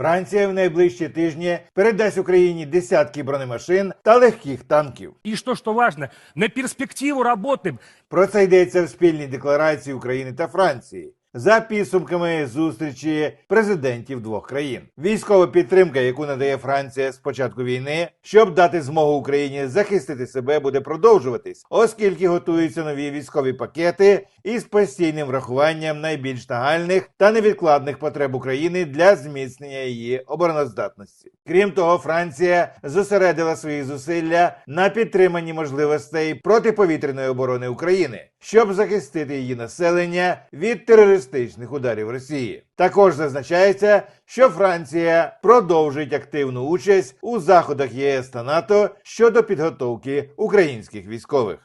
Франція в найближчі тижні передасть Україні десятки бронемашин та легких танків. И что, что важно, на перспективу роботи Про це йдеться в спільній декларації України та Франції. За підсумками зустрічі президентів двох країн, військова підтримка, яку надає Франція з початку війни, щоб дати змогу Україні захистити себе, буде продовжуватись, оскільки готуються нові військові пакети із постійним врахуванням найбільш нагальних та невідкладних потреб України для зміцнення її обороноздатності. Крім того, Франція зосередила свої зусилля на підтриманні можливостей протиповітряної оборони України, щоб захистити її населення від терористичних ударів Росії. Також зазначається, що Франція продовжить активну участь у заходах ЄС та НАТО щодо підготовки українських військових.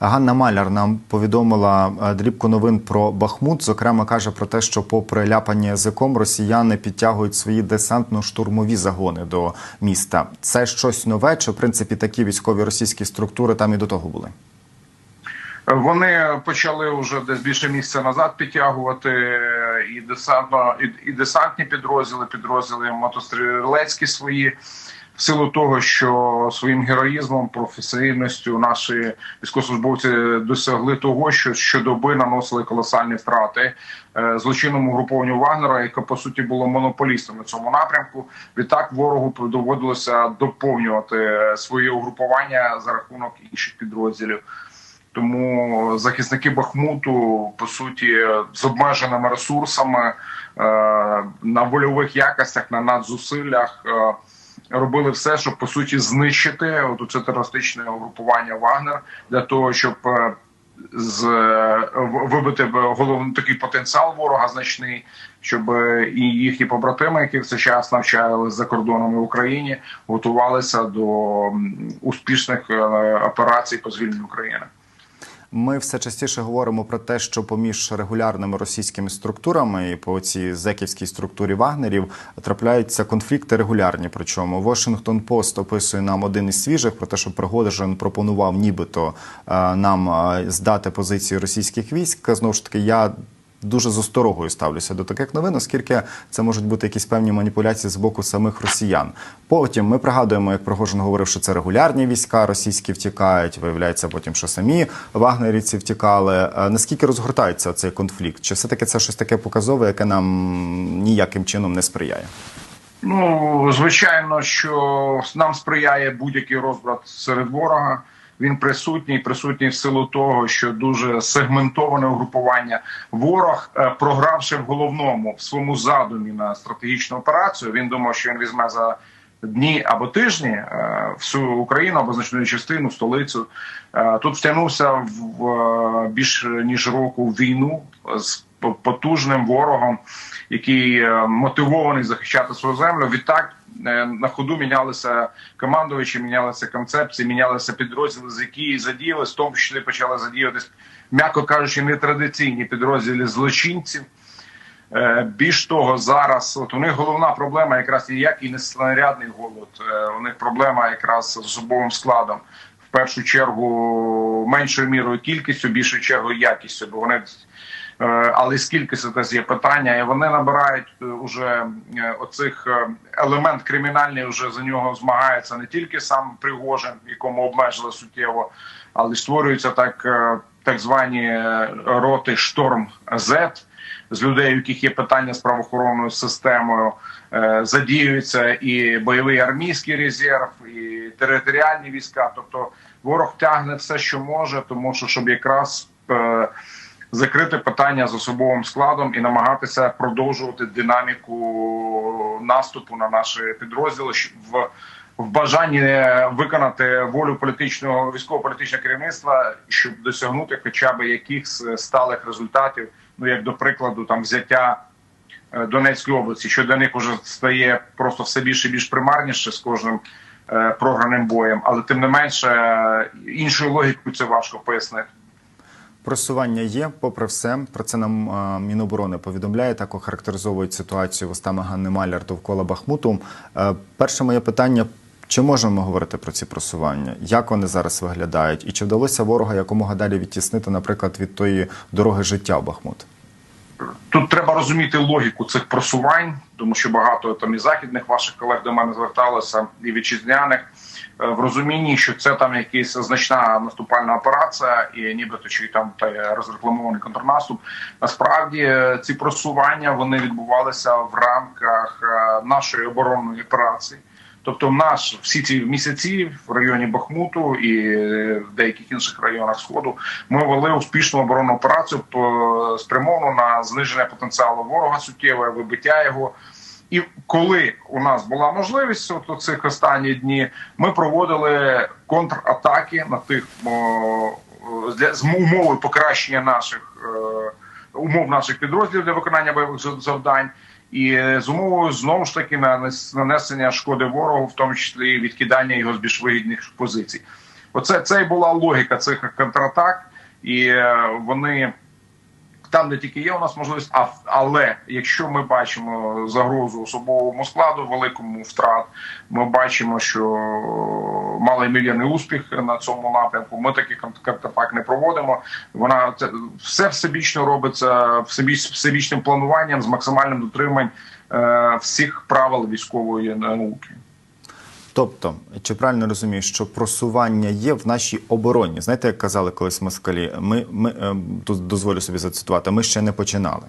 Ганна Маляр нам повідомила е, дрібку новин про Бахмут. Зокрема, каже про те, що, попри ляпання язиком, росіяни підтягують свої десантно-штурмові загони до міста. Це щось нове, чи в принципі такі військові російські структури там і до того були? Вони почали вже десь більше місяця назад підтягувати і десантно, і, і десантні підрозділи, підрозділи мотострілецькі свої. В силу того, що своїм героїзмом, професійністю наші військовослужбовці досягли того, що щодоби наносили колосальні втрати е, злочинному групованню Вагнера, яке по суті було монополістом на цьому напрямку. Відтак ворогу доводилося доповнювати своє угрупування за рахунок інших підрозділів. Тому захисники Бахмуту по суті з обмеженими ресурсами е, на вольових якостях, на надзусиллях е, робили все, щоб по суті знищити от це терористичне угрупування Вагнер для того, щоб е, з вибити головний такий потенціал ворога значний, щоб і їхні побратими, які в цей час навчалися за кордонами в Україні, готувалися до успішних операцій по звільненню України. Ми все частіше говоримо про те, що поміж регулярними російськими структурами і по цій зеківській структурі вагнерів трапляються конфлікти регулярні. Причому Washington Post описує нам один із свіжих про те, що Пригожин пропонував нібито е, нам е, здати позиції російських військ. Знову ж таки, я дуже з осторогою ставлюся до таких новин, оскільки це можуть бути якісь певні маніпуляції з боку самих росіян. Потім ми пригадуємо, як Пригожин говорив, що це регулярні війська російські втікають. Виявляється, потім що самі вагнерівці втікали. Е, Наскільки розгортається цей конфлікт? Чи все таки це щось таке показове, яке нам ніяким чином не сприяє? Ну звичайно, що нам сприяє будь-який розбрат серед ворога. Він присутній, присутній в силу того, що дуже сегментоване угрупування. Ворог, е, програвши в головному в своєму задумі на стратегічну операцію, він думав, що він візьме за дні або тижні е, всю Україну або значну частину, столицю. Е, Тут втягнувся в е, більш ніж року війну з потужним ворогом, який мотивований захищати свою землю. Відтак на ходу мінялися командувачі, мінялися концепції, мінялися підрозділи, з які задіялись, в тому числі почали задіюватись, м'яко кажучи, нетрадиційні підрозділи злочинців. Е, Більш того, зараз от у них головна проблема якраз ніякий не снарядний голод. Е, У них проблема якраз з особовим складом. В першу чергу меншою мірою кількістю, більшою чергою якістю, бо вони е, але з кількістю теж є питання, і вони набирають уже оцих елемент кримінальний. Вже за нього змагається не тільки сам Пригожин, якому обмежили суттєво, але створюються так, так звані роти шторм Z з людей, у яких є питання з правоохоронною системою, е, задіюється і бойовий армійський резерв, і територіальні війська. Тобто ворог тягне все, що може, тому що щоб якраз е, закрити питання з особовим складом і намагатися продовжувати динаміку наступу на наші підрозділи в. В бажанні виконати волю політичного військово-політичного керівництва, щоб досягнути хоча б якихось сталих результатів, ну як до прикладу, там взяття е, Донецької області, що для них вже стає просто все більше і більш примарніше з кожним е, програним боєм, але тим не менше е, іншою логікою це важко пояснити. Просування є, попри все. Про це нам е, Міноборони повідомляє. Так охарактеризовують ситуацію вустами Ганни Маляр довкола Бахмуту. Е, перше моє питання: чи можемо говорити про ці просування? Як вони зараз виглядають? І чи вдалося ворога якомога далі відтіснити, наприклад, від тої дороги життя в Бахмут? Тут треба розуміти логіку цих просувань, тому що багато там і західних ваших колег до мене зверталося, і вітчизняних е, в розумінні, що це там якась значна наступальна операція, і нібито чи там та розрекламований контрнаступ. Насправді е, ці просування вони відбувалися в рамках е, нашої оборонної операції. Тобто, в нас всі ці місяці в районі Бахмуту і в деяких інших районах сходу ми вели успішну оборонну операцію спрямовану на зниження потенціалу ворога суттєве, вибиття його. І коли у нас була можливість от цих останні дні, ми проводили контратаки на тих для з умовою покращення наших е, умов наших підрозділів для виконання бойових завдань. І е, з умовою знову ж таки на нанесення шкоди ворогу, в тому числі відкидання його з більш вигідних позицій. Оце це і була логіка цих контратак, і е, вони там, де тільки є у нас можливість, а але якщо ми бачимо загрозу особовому складу, великому втрат, ми бачимо, що малоймірний успіх на цьому напрямку. Ми кон- контратак не проводимо. Вона це все всебічно робиться всебіч, всебічним плануванням з максимальним дотриманням е, всіх правил військової науки. Тобто, чи правильно розумію, що просування є в нашій обороні? Знаєте, як казали колись москалі, ми, ми е, тут дозволю собі зацитувати, ми ще не починали.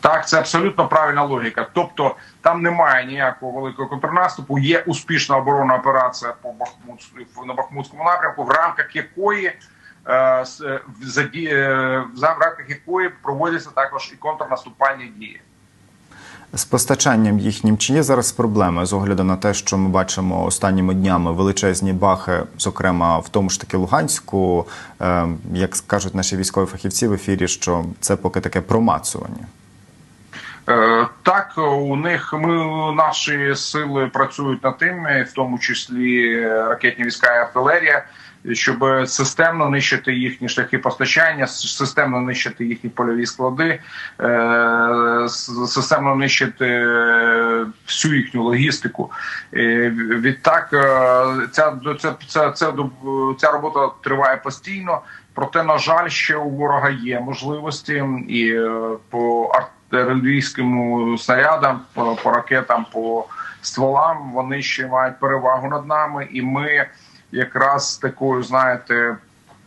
Так, це абсолютно правильна логіка. Тобто там немає ніякого великого контрнаступу. Є успішна оборонна операція по Бахмут на Бахмутському напрямку, в рамках якої е, е, в рамках якої проводяться також і контрнаступальні дії. З постачанням їхнім? Чи є зараз проблеми з огляду на те, що ми бачимо останніми днями величезні бахи, зокрема в тому ж таки Луганську, е, як кажуть наші військові фахівці в ефірі, що це поки таке промацування. Е, Так, у них ми наші сили працюють над тим, в тому числі ракетні війська і артилерія, щоб системно нищити їхні шляхи постачання, системно нищити їхні польові склади, е, системно нищити е, всю їхню логістику. Е, Відтак, ця ця, ця, ця, ця робота триває постійно. Проте, на жаль, ще у ворога є можливості і по артилерійським снарядам, по, по ракетам, по стволам вони ще мають перевагу над нами, і ми якраз такою, знаєте,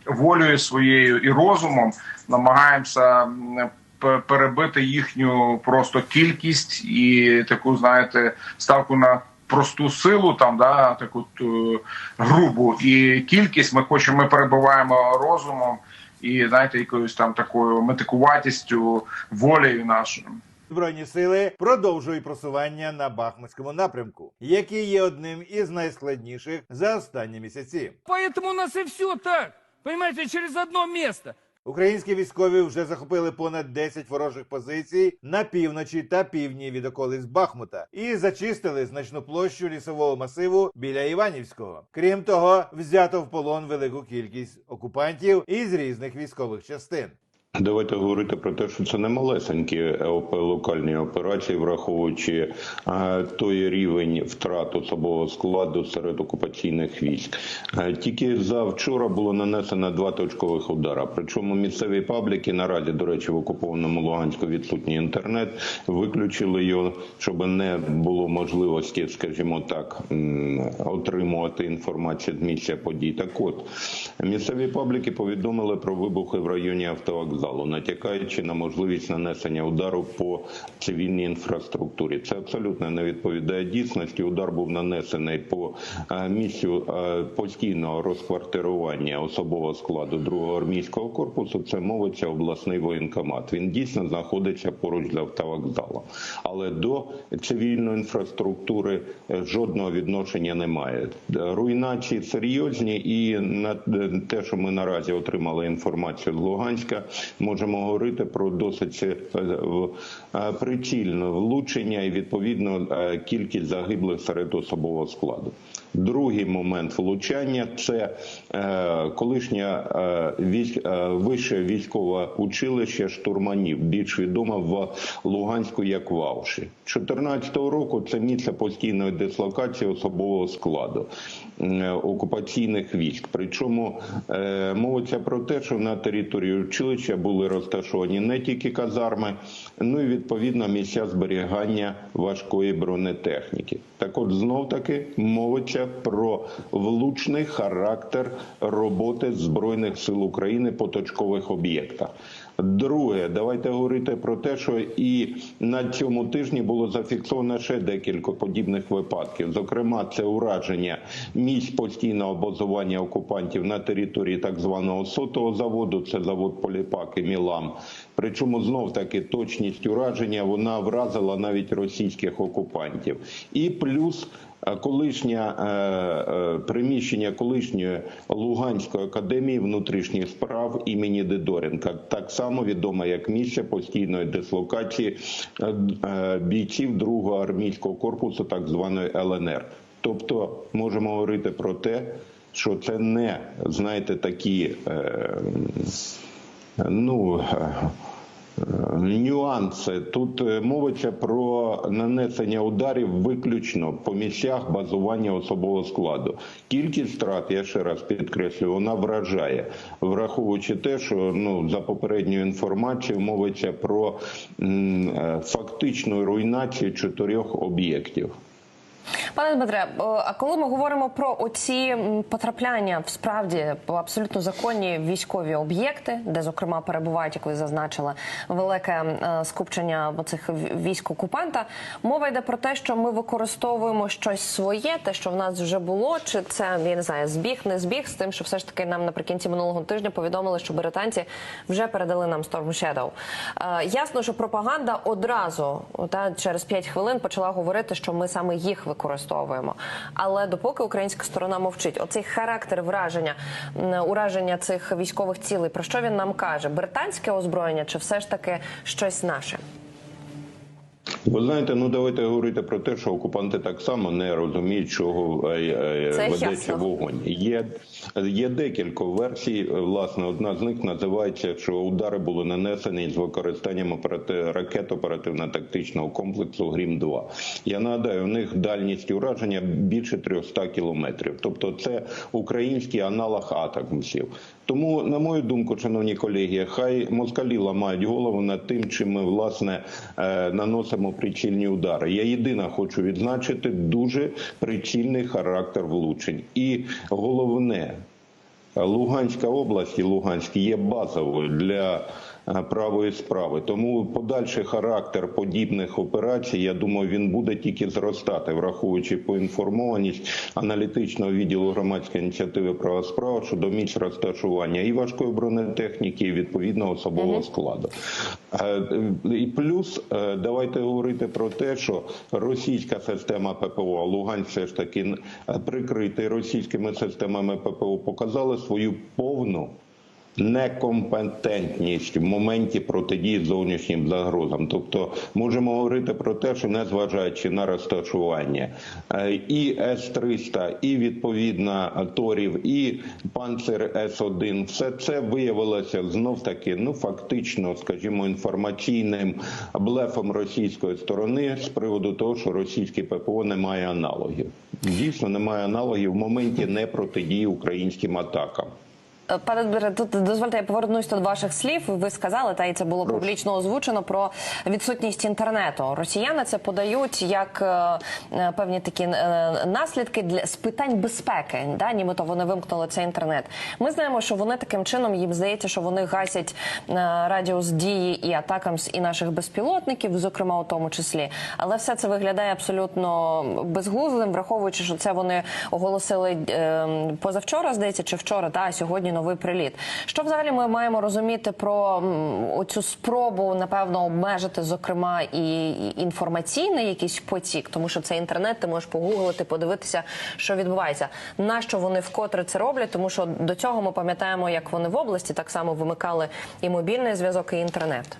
волею своєю і розумом намагаємося перебити їхню просто кількість і таку, знаєте, ставку на просту силу, там да таку е, грубу і кількість. Ми хочемо, ми перебуваємо розумом і знаєте, якоюсь там такою метикуватістю, волею нашою. Збройні сили продовжують просування на Бахмутському напрямку, який є одним із найскладніших за останні місяці. Поэтому у нас и все так. Понимаете, через одно место. Українські військові вже захопили понад 10 ворожих позицій на півночі та півдні від околиць Бахмута і зачистили значну площу лісового масиву біля Іванівського. Крім того, взято в полон велику кількість окупантів із різних військових частин. Давайте говорити про те, що це не малесенькі локальні операції, враховуючи е, той рівень втрат особового складу серед окупаційних військ. Е, Тільки за вчора було нанесено два точкових удара. Причому місцеві пабліки наразі, до речі, в окупованому Луганську відсутній інтернет. Виключили його, щоб не було можливості, скажімо так, отримувати інформацію з місця подій. Так от місцеві пабліки повідомили про вибухи в районі автовокзалу, натякаючи на можливість нанесення удару по цивільній інфраструктурі. Це абсолютно не відповідає дійсності. Удар був нанесений по е, місцю е, постійного розквартирування особового складу другого армійського корпусу. Це мовиться обласний воєнкомат. Він дійсно знаходиться поруч з автовокзалом, але до цивільної інфраструктури е, жодного відношення немає. Руйнації серйозні, і на те, що ми наразі отримали інформацію з Луганська, можемо говорити про досить е, е, прицільне влучення і відповідно е, кількість загиблих серед особового складу. Другий момент влучання це е, вище військове училище штурманів, більш відоме в Луганську як Вауші. 2014 року це місце постійної дислокації особового складу окупаційних військ. Причому мовиться про те, що на території училища були розташовані не тільки казарми, ну і відповідно місця зберігання важкої бронетехніки. Так от знов таки мовиться про влучний характер роботи збройних сил України по точкових об'єктах. Друге, давайте говорити про те, що і на цьому тижні було зафіксовано ще декілька подібних випадків. Зокрема, це ураження місць постійного базування окупантів на території так званого сотого заводу. Це завод Поліпак і Мілам. Причому знов таки точність ураження вона вразила навіть російських окупантів. І плюс е, колишнє е, е, приміщення колишньої Луганської академії внутрішніх справ імені Дидоренка, так само відоме як місце постійної дислокації бійців другого армійського корпусу, так званої ЛНР. Тобто можемо говорити про те, що це не знаєте такі. Ну нюанси. Тут е, мовиться про нанесення ударів виключно по місцях базування особового складу. Кількість втрат, я ще раз підкреслюю, вона вражає, враховуючи те, що ну за попередньою інформацією мовиться про м, е, фактичну руйнацію чотирьох об'єктів. Пане Дмитре, а коли ми говоримо про оці потрапляння в справді абсолютно законні військові об'єкти, де зокрема перебувають, як ви зазначили, велике е, скупчення цих військ окупанта, мова йде про те, що ми використовуємо щось своє, те, що в нас вже було, чи це я не знаю, збіг, не збіг з тим, що все ж таки нам наприкінці минулого тижня повідомили, що британці вже передали нам Storm Shadow. Е, ясно, що пропаганда одразу та через 5 хвилин почала говорити, що ми саме їх використовуємо. Але допоки українська сторона мовчить, оцей характер враження, ураження цих військових цілей, про що він нам каже? Британське озброєння чи все ж таки щось наше? Ви знаєте, ну давайте говорити про те, що окупанти так само не розуміють, чого е, е, Це ведеться ясно. вогонь. Є, є декілька версій. Власне, одна з них називається, що удари були нанесені з використанням операти... ракет оперативно-тактичного комплексу Грім 2 Я нагадаю, у них дальність ураження більше 300 кілометрів. Тобто, це український аналог атакмсів. Тому, на мою думку, шановні колеги, хай москалі ламають голову над тим, чим ми власне е, наносимо прицільні удари. Я єдине хочу відзначити дуже прицільний характер влучень. І головне, Луганська область і Луганськ є базовою для правої справи. Тому подальший характер подібних операцій, я думаю, він буде тільки зростати, враховуючи поінформованість аналітичного відділу громадської ініціативи права справа щодо місць розташування і важкої бронетехніки, і відповідного особового складу. Е, І плюс е, давайте говорити про те, що російська система ППО, Луганськ все ж таки е, прикритий російськими системами ППО, показали свою повну некомпетентність в моменті протидії зовнішнім загрозам. Тобто можемо говорити про те, що незважаючи на розташування е, і С-300, і відповідно Торів, і Панцер С-1, все це виявилося знов таки, ну фактично, скажімо, інформаційним блефом російської сторони з приводу того, що російське ППО не має аналогів. Дійсно, немає аналогів в моменті непротидії українським атакам. Е, Пане Дмитре, тут дозвольте, я повернусь до ваших слів. Ви сказали, та і це було публічно озвучено про відсутність інтернету. Росіяни це подають як е, е, певні такі е, наслідки для з питань безпеки. Да, нібито вони вимкнули цей інтернет. Ми знаємо, що вони таким чином їм здається, що вони гасять е, радіус дії і атакам і наших безпілотників, зокрема у тому числі. Але все це виглядає абсолютно безглуздим, враховуючи, що це вони оголосили е, позавчора, здається, чи вчора, та сьогодні новий приліт. Що взагалі ми маємо розуміти про цю спробу, напевно, обмежити, зокрема, і інформаційний якийсь потік, тому що це інтернет, ти можеш погуглити, подивитися, що відбувається. Нащо вони вкотре це роблять? Тому що до цього ми пам'ятаємо, як вони в області так само вимикали і мобільний зв'язок, і інтернет.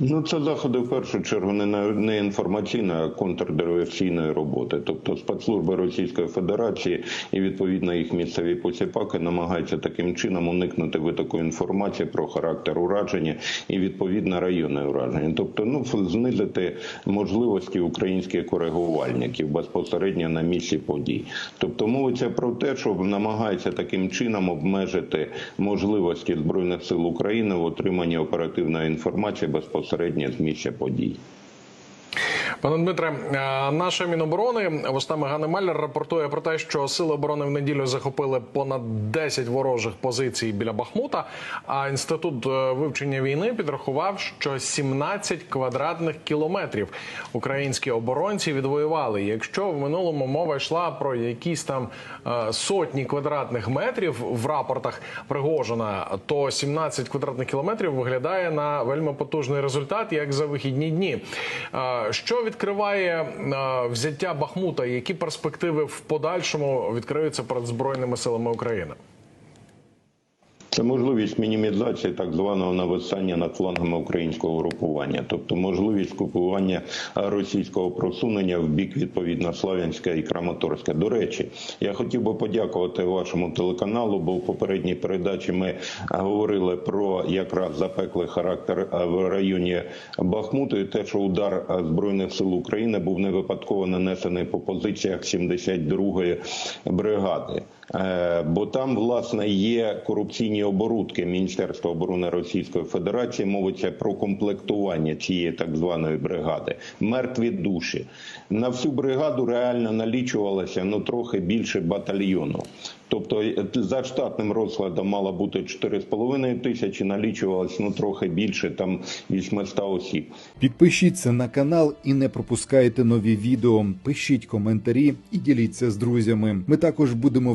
Ну, це заходи в першу чергу не не інформаційної, а контрдиверсійної роботи. Тобто спецслужби Російської Федерації і відповідно їх місцеві посіпаки намагаються таким чином уникнути витоку інформації про характер ураження і відповідно райони ураження. Тобто, ну знизити можливості українських коригувальників безпосередньо на місці подій. Тобто мовиться про те, що намагаються таким чином обмежити можливості збройних сил України в отриманні оперативної інформації безпосередньо з місця подій. Пане Дмитре, е, наша міноборони вустами Гани Маллер рапортує про те, що сили оборони в неділю захопили понад 10 ворожих позицій біля Бахмута. А інститут е, вивчення війни підрахував, що 17 квадратних кілометрів українські оборонці відвоювали. Якщо в минулому мова йшла про якісь там е, сотні квадратних метрів в рапортах Пригожина, то 17 квадратних кілометрів виглядає на вельми потужний результат, як за вихідні дні. Що відкриває взяття Бахмута? Які перспективи в подальшому відкриються перед збройними силами України? Це можливість мінімізації так званого нависання над флангами українського групування, тобто можливість купування російського просунення в бік відповідно Славянська і Краматорська. До речі, я хотів би подякувати вашому телеканалу, бо в попередній передачі ми говорили про якраз запеклий характер в районі Бахмуту і те, що удар збройних сил України був не випадково нанесений по позиціях 72-ї бригади. Е, Бо там власне є корупційні оборудки Міністерства оборони Російської Федерації. Мовиться про комплектування цієї так званої бригади. Мертві душі на всю бригаду реально налічувалося ну трохи більше батальйону. Тобто е, за штатним розкладом мало бути 4,5 тисячі, налічувалось ну трохи більше, там 800 осіб. Підпишіться на канал і не пропускайте нові відео. Пишіть коментарі і діліться з друзями. Ми також будемо